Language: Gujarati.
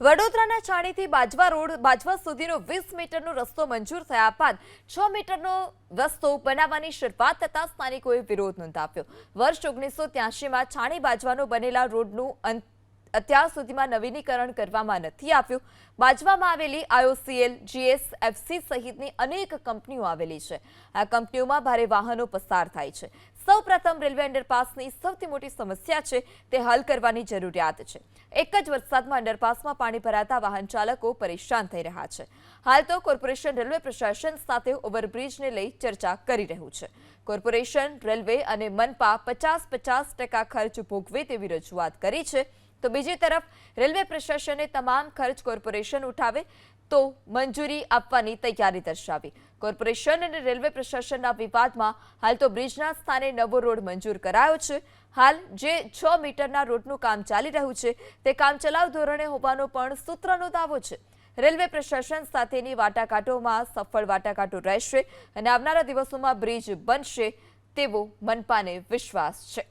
વડોદરાના ચાણીથી બાજવા રોડ બાજવા સુધીનો વીસ મીટરનો રસ્તો મંજૂર થયા બાદ છ મીટરનો રસ્તો બનાવવાની શરૂઆત થતાં સ્થાનિકોએ વિરોધ નોંધાવ્યો. વર્ષ ઓગણીસો ત્યાસીમાં છાણી બાજવાનો બનેલા રોડનું અંત અત્યાર સુધીમાં નવીનીકરણ કરવામાં નથી આવ્યું. બાજવામાં આવેલી આઈઓસીએલ, જીએસએફસી સહિતની અનેક કંપનીઓ આવેલી છે. આ કંપનીઓમાં ભારે વાહનો પસાર થાય છે. સૌપ્રથમ રેલવે અંડરપાસની સૌથી મોટી સમસ્યા છે તે હલ કરવાની જરૂરિયાત છે. એક જ વરસાદમાં અંડરપાસમાં પાણી ભરાતા વાહન ચાલકો પરેશાન થઈ રહ્યા છે. હાલ તો કોર્પોરેશન રેલવે પ્રશાસન સાથે ઓવરબ્રિજને લઈ ચર્ચા કરી રહ્યું છે. કોર્પોરેશન, રેલવે અને મનપા પચાસ પચાસ ટકા ખર્ચ ભોગવે તેવી રજૂઆત કરી છે. તો બીજી તરફ રેલવે પ્રશાસને તમામ ખર્ચ કોર્પોરેશન ઉઠાવે તો મંજૂરી આપવાની તૈયારી દર્શાવી. કોર્પોરેશન અને રેલવે પ્રશાસનના વિવાદમાં હાલ તો બ્રિજના સ્થાને નવો રોડ મંજૂર કરાયો છે. હાલ જે છ મીટરના રોડનું કામ ચાલી રહ્યું છે તે કામચલાઉ ધોરણે હોવાનો પણ સૂત્રનો દાવો છે. રેલવે પ્રશાસન સાથેની વાટાઘાટોમાં સફળ વાટાઘાટો રહેશે અને આવનારા દિવસોમાં બ્રિજ બનશે તેવો મનપાને વિશ્વાસ છે.